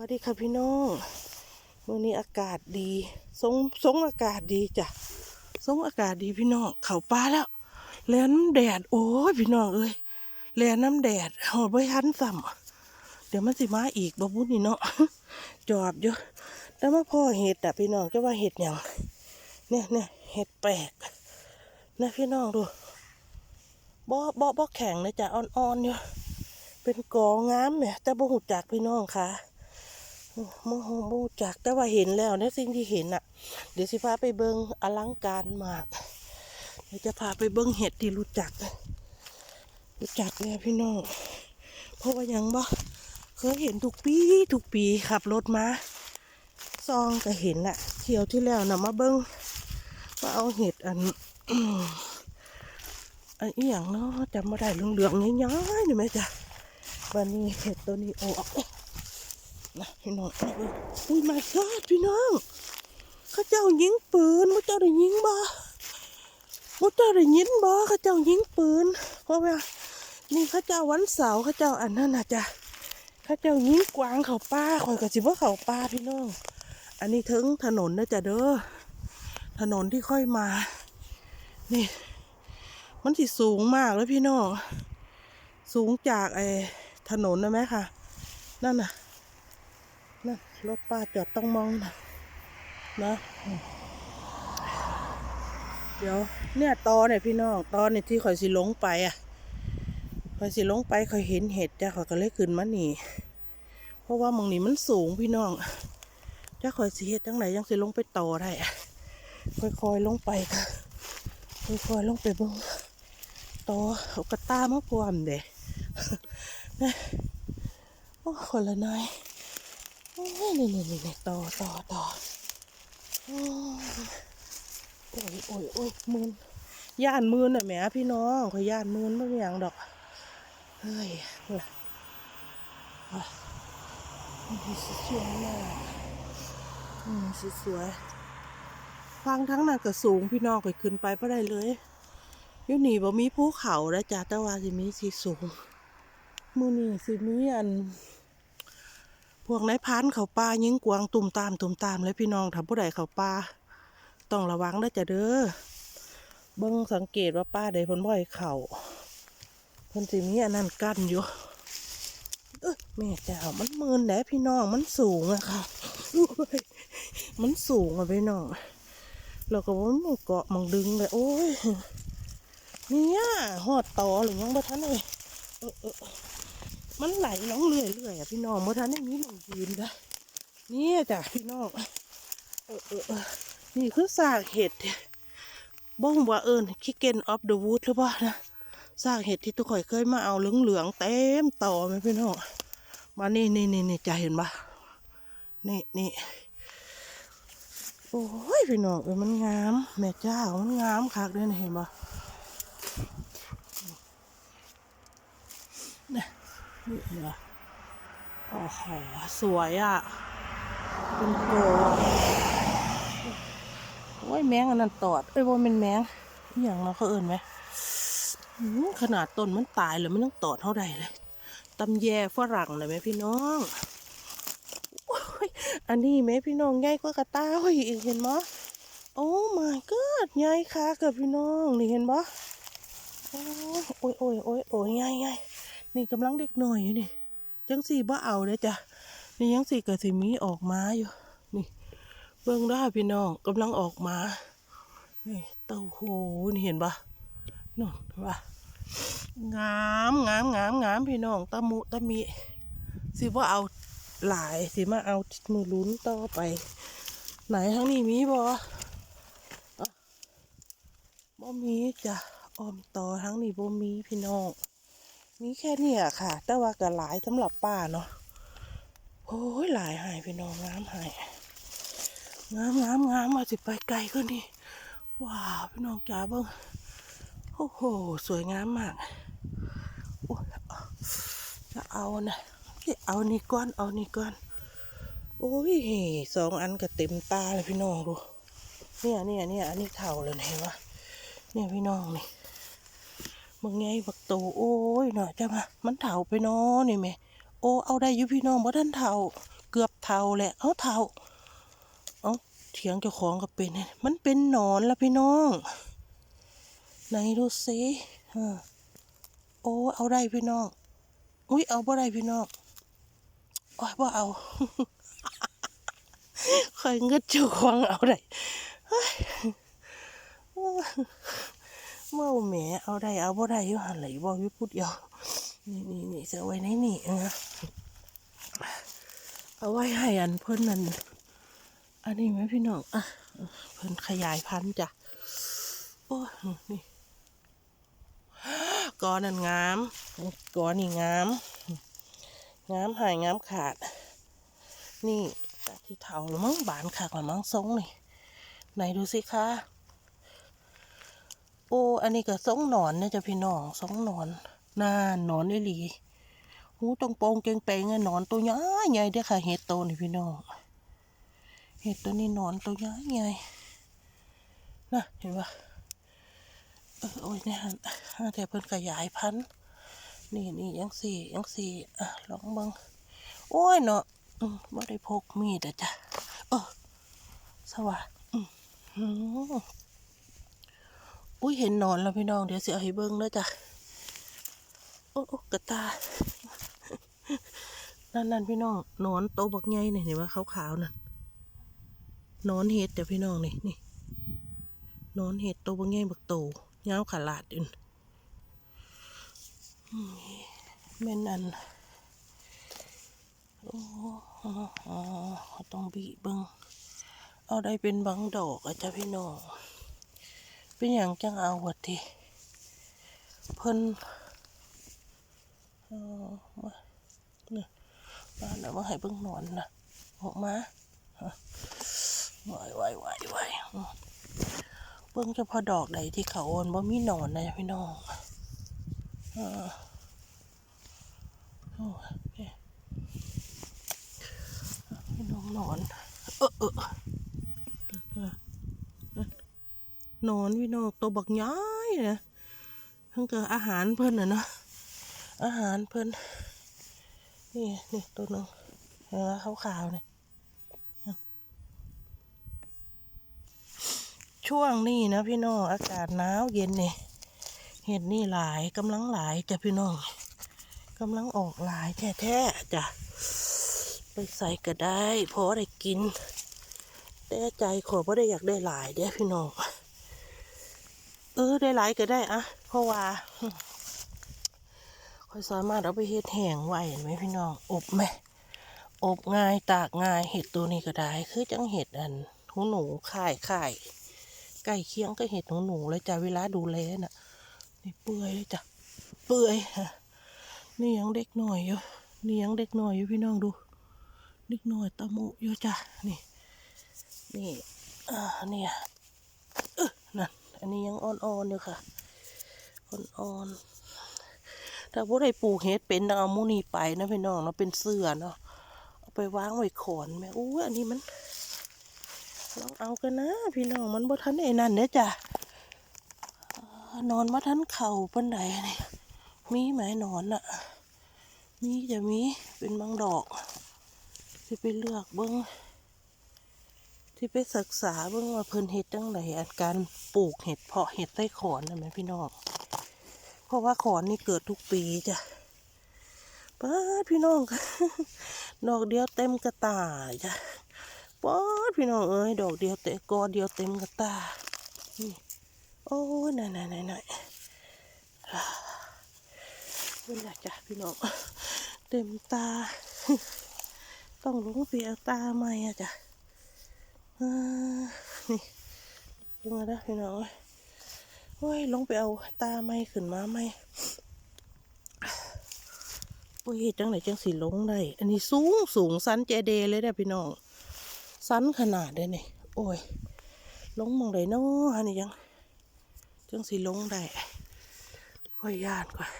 สวัสดีค่ะพี่น้องมื่อนี้อากาศดีทรงทรงอากาศดีจ้ะทรงอากาศดีพี่น้อง เข่าป้าแล้วแลน้ำแดด โอ้ยพี่น้องเอ้ยแลน้ำแดดหอดไว้ทันซ้ำเดี๋ยวมันสิมาอีกบ่บุญนี่เนาะจอบอยู่แต่มาพ่อเห็ดอะพี่น้องจะว่าเห็ดหยังเนี่ยเนี่ยเห็ดแปลกนะพี่น้องดูบ่บ่บ่แข็งเลยจ้ะอ่อนๆอยู่เป็นกองงามเนี่ยแต่บ่หูจักพี่น้องค่ะ มโหบ่หูจักแต่ว่าเห็นแล้วเนี่ยสิ่งที่เห็นอะ เดี๋ยวสิพาไปเบิงอลังการมาก เดี๋ยวจะพาไปเบิงเห็ดที่รู้จัก รู้จักเลยพี่น้องเพราะว่ายังบ่เคยเห็นทุกปีทุกปีขับรถมาซองก็เห็นอะเที่ยวที่แล้วนะมาเบิงว่าเอาเห็ดอันอันอีหยังเนาะจำไม่ได้เหลืองๆย้อยๆนี่ไหมจ๊ะวันนี้เห็ดตัวนี้ออก นะพี่น้องอุ้ย my god พี่น้องข้าเจ้ายิงปืนมุเจ้าได้ยิงบ่มุเจ้าได้ยินบ่ข้าเจ้ายิงปืนเพราะว่านี่ข้าเจ้าวันเสาร์ข้าเจ้าอันนั้นนะจ๊ะข้าเจ้ายิงกวางเขาป้าคอยกับสิว่าเขาป้าพี่น้อง อันนี้ถึงถนนนะจ๊ะเด้อถนนที่ค่อยมา นี่ มันสิสูงมากเลยพี่น้อง สูงจากไอ้ถนนนะไหมค่ะ นั่นน่ะ นั่นรถป้าจอดต้องมองนะนะเดี๋ยวเนี่ยตอเนี่ยพี่น้องตอเนี่ยที่ข่อยสิลงไปอะข่อยสิลงไปข่อยเห็นเห็ดจ้ะข่อยก็เลยขึ้นมาหนีเพราะว่ามองนี้มันสูงพี่น้องจ้าข่อยสิเห็ดจังไหนยังสิลงไปต่อได้อะค่อยๆลงไปค่ะค่อยๆลงไปบิ่งต่อเอากระตามาพร้อมเด้นะโอ้คนละน้อย นี่นี่นี่นี่ต่อต่อต่อโอ้ยโอ้ยโอ้ยมืนย่านมืนน่ะแหมพี่น้องขอยย่านมืนไม่เป็นหยังดอก เฮ้ยล่ะนี่สิสวยมากอืมสิสวยฟังทั้งนั้นก็สูงพี่น้องก็ขึ้นไปไ่ได้เลยยูนี่บ่มีภูเขาแล้วจ้ะแต่ว่าสิมีสีสูงมือนี้สิมีอัน พวกนายพรานเขาป่ายิงกวางตุ่มตามตุ่มตามเลยพี่น้องถ้าผู้ใดเขาป่าต้องระวังนะจ้ะเด้อเบิ่งสังเกตว่าป้าใดพิ่นบ่ให้เข้าพิ่นสิมีอันนั้นกั้นอยู่เอ้ยแม่เจ้ามันมืนแหละพี่น้องมันสูงอะค่ะมันสูงอะพี่น้องเราก็ว่ามันเกาะมังดึงเลยโอ้ยเนี่ยหอดต่อหรือยังบ่ทันเลยเออเออ มันไหลน้องเรื่อยเรื่อยๆอะพี่น้องบ่ทันได้มีหนังยืนนะเนี่จ้ะพี่น้องเออเออเออนี่คือซากเห็ดบ้องว่าเอิญคิเกนออฟเดอะวูดหรือเปล่านะซากเห็ดที่ตุกข่อยเคยมาเอาเหลืองๆเต็มต่อไหมพี่น้องมานี่นี่นี่นี่จะเห็นปะนี่นี่โอ้ยพี่น้องเอ้ยมันงาม แม่เจ้ามันงามคักเลยนะเห็นปะเนี่ย โอ้โห สวยอะเป็นโกโอ้ยแมงอันนั้นตอด เอ้ยว่าเป็นแมงอย่างเราเขาเอินไหม ขนาดต้นมันตายเลยมันต้องตอดเท่าใดเลยตำแยฝรั่งเลยไหมพี่น้อง อันนี้แม่พี่น้องใหญ่กว่ากระตายอีกเห็นมั้ยโอ้ my god ใหญ่ค่ะกับพี่น้อง นี่เห็นบ่โอ้ยโอ้ยโอ้ยโอ้ยใหญ่ใหญ่ นี่กำลังเด็กหน่อยอยู่นี่จังสี่บ่เอาเด้จ้ะนี่ยังสี่เกิดสิมีออกมาอยู่ นี่ เบิ่งด้าพี่น้องกำลังออกมา นี่เต้าหูนี่เห็นบ่นู่นเห็นบ่งามงามงามงามพี่น้องตะมุตะมิสิว่าเอาหลายสิมาเอามือลุ้นต่อไป ไหนทั้งนี้มีบอะบ่มีจ้ะออมต่อทั้งนี้บ่มีพี่น้อง มีแค่เนี้ยค่ะ แต่ว่าก็หลายสำหรับป้าเนาะโอ้ยหลายหายพี่น้องงามหายงามงามงามมาสิไปไกลก็นี่ว้าวพี่น้องจ๋าเบิ่งโอ้โห สวยงามมากจะเอานะเอานี่ก้อน เอานี่ก้อน โอ้ยสองอันก็เต็มตาเลยพี่น้องดู เนี่ยเนี่ยเนี่ยอันนี้เท่าเลยเห็นปะเนี่ยพี่น้องนี่ มึงไงบักโตโอ้ยเนาะจะมามันเท่าไปเนาะนี่แม่โอ้เอาได้อยู่พี่น้องบ่ท่านเท่าเกือบเท่าแหละเอาเท่าเอาเถียงเจ้าของก็เป็นมันเป็นหนอนล้วพี่น้องไหนดูสิโอ้เอาได้พี่น้องอุ้ยเอาบ่ได้พี่น้องโอ้ยบ่เอาคอยเงึดเจ้าของเอาได้ เฮ้ยเมื่อแหมเอาได้เอาบ่ได้อยู่หันไหลบ่พี่พูดเดียวนี่นี่นี่จะเอไว้ในนี่เออเอาไว้ให้อันเพิ่นนั่นอันนี้ไหมพี่น้องอะเพิ่นขยายพันธุ์จ้ะโอ้นี่กอนั่นงามกอนี่งามงามหายงามขาด นี่ที่เถาหรือมั้งบานขากหรือมั้งทรงนี่ไหนดูสิคะ โอ้ อันนี้ก็ทรงหนอนนะจ๊ะพี่น้องทรงหนอนน่าหนอนอีหลีหูตรงโปงเก่งเปงไงหนอนตัวใหญ่ใหญ่เด้อค่ะ เห็ดโตนี่พี่น้องเห็ดตัวนี้หนอนตัวใหญ่ใหญ่นะเห็นปะเออโอ้ยเนี่ยแต่เพิ่นขยายพันธุ์นี่นี่ยังสี่ยังสี่อะลองบังโอ้ยเนาะอืมบ่ได้พกมีดอะจ้ะเออสวัสดีอืม อุ้ยเห็นหนอนแล้วพี่น้องเดี๋ยวสิเอาให้เบิ่งเด้อจ้ะโอ้โอ้กระตา นั่นนั่นพี่น้องหนอนโตบักใหญ่นี่ยเห็นไหมขาวๆนั่นหนอนเห็ดแต่พี่น้องนี่นี่หนอนเห็ดโตบักใหญ่บักโตยาวขาลาดอยู่แม่นอันโอ้อ๋อต้องบีบเบิงเอาได้เป็นบางดอกอะจ้ะพี่น้อง เป็นอย่างจังเอาวัดทีเพิ่นเอมาเนี่ยมาเดี๋ยวมาให้เบิ่งนอนนะออกมาไหวไหวไหวไหวอืมเบิ่งเฉพาะดอกใดที่เขาโอนบ่มีหนอนนะพี่น้องอ่าโอ้ยพี่น้องนอน เออเออห นอนพี่น้องตัวบักย้ายนะทั้งเกิดอาหารเพิ่นน่ะเนาะอาหารเพิ่นนี่นี่ตัวหนึงเออขาวๆเนี่ยช่วงนี้นะพี่น้องอากาศหนาวเย็นเนี่ยเห็ดนี่หลายกำลังหลายจ้ะพี่น้องกำลังออกหลายแท้ๆจ้ะไปใส่ก็ได้เพราะได้กินแต่ใจขอเพราะได้อยากได้หลายเด้อพี่น้อง เออได้หลายก็ได้อะเพราะว่าค่อยสามารถเอาไปเฮ็ดแห้งไว้เห็นไหมพี่น้อง อบไหมอบง่ายตากง่ายเห็ดตัวนี้ก็ได้ คือจังเห็ดอันหูหนูข่ายข่ายใกล้เคียงก็เห็ดหูหนูเลยจ้ะเวลาดูแลน่ะนี่เปื่อยเลยจ้ะเปื่อยฮะนี่ยังเด็กหน่อยอยู่นี่ยังเด็กหน่อยอยู่พี่น้องดูเด็กหน่อยตะมุอยู่จ้ะนี่นี่อ่าเนี่ยเออนั่น อันนี้ยังอ่อนๆอยู่ค่ะอ่อนๆถ้าผู้ใดปลูกเห็ดเป็นต้องเอามูนี่ไปนะพี่น้องเนาะเป็นเสื้อเนาะเอาไปวางไว้ขอนแม่อู้อันนี้มันลองเอากันนะพี่น้องมันบ่ทันไอ้นั่นเนี่ยจ้ะนอนบ่ทันเข่าปันใดนี่มีไหมนอนอะมีจะมีเป็นบางดอกที่ไปเลือกเบิ้ง ที่ไปศึกษาเบิ้งว่าเพิ่นเห็ดจังไดอันการปลูกเห็ดเพาะเห็ดใต้ขอนนะแม่พี่น้องเพราะว่าขอนนี่เกิดทุกปีจ้ะป้าดพี่น้องดอกเดียวเต็มกระตาจ้ะป้าดพี่น้องเอ้ยดอกเดียวเตะกอเดียวเต็มกระตานี่โอ้ยไหนไหนไหนไหนนี่แหละจ้ะพี่น้องเต็มตา ต้องลงไปเอาตาใหม่อะจ้ะ นี่ลงมาได้พี่น้องโอ้ยลงไปเอาตาใหม่ขึ้นมาใหม่โอ้ยจังไหนจังสิลงได้ อันนี้สูงสูงสันเจเดเลยเด้อพี่น้องสันขนาดเด้นี่โอ้ยลงมองไดเนาะอันนี้ยังจังสิลงได้ค่อยยานก่อน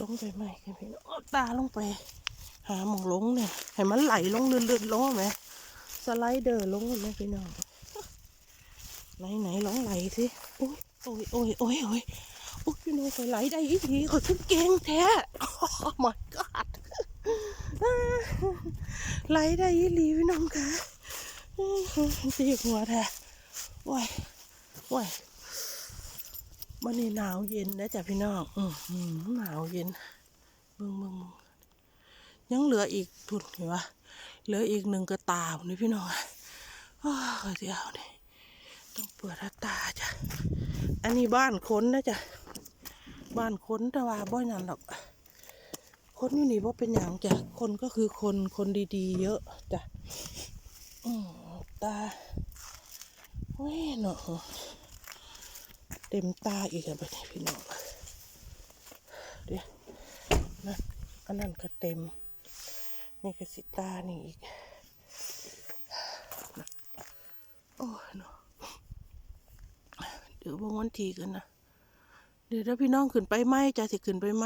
ลงไปไหมพี่น้องตาลงไป หาหมองลงเนี่ยให้มันไหลลงเลื่อนๆลงไหม สไลเดอร์ลงไหมพี่น้องไหนไหนๆลองไหลสิโอ้ยโอ้ยโอ้ยโอ้ยโอ้ยโอ้ยพี่น้องคอยไหลได้อีกทีขอยขึ้นเก่งแท้โอ้ my god ไหลได้ยีหลีพี่น้องค่ะตีหัวแท้ว้ายว้ายมันนี่หนาวเย็นนะจ๊ะพี่น้องอืมหนาวเย็นมึงมึงมึงยังเหลืออีกทุนเห็นปะ เหลืออีกหนึ่งกระตานี่พี่น้องอะอ้าวเดี๋ยวนี่ต้องเปิดหน้าตาจ้ะ อันนี้บ้านค้นนะจ๊ะบ้านค้นแต่ว่าบ่อยนั่นหรอก คนอยู่นี่ว่าเป็นอย่างจ้ะ คนก็คือคน คนดีๆ เยอะจ้ะตาเว้ยเนาะเต็มตาอีกอะไปพี่น้องเดี๋ยวนะอันนั้นก็เต็ม นี่ก็สิตานี่อีก โอ้เนาะเดี๋ยวบางวันทีกันนะ เดี๋ยวถ้าพี่น้องขึ้นไปไหมจะสิขึ้นไปไหม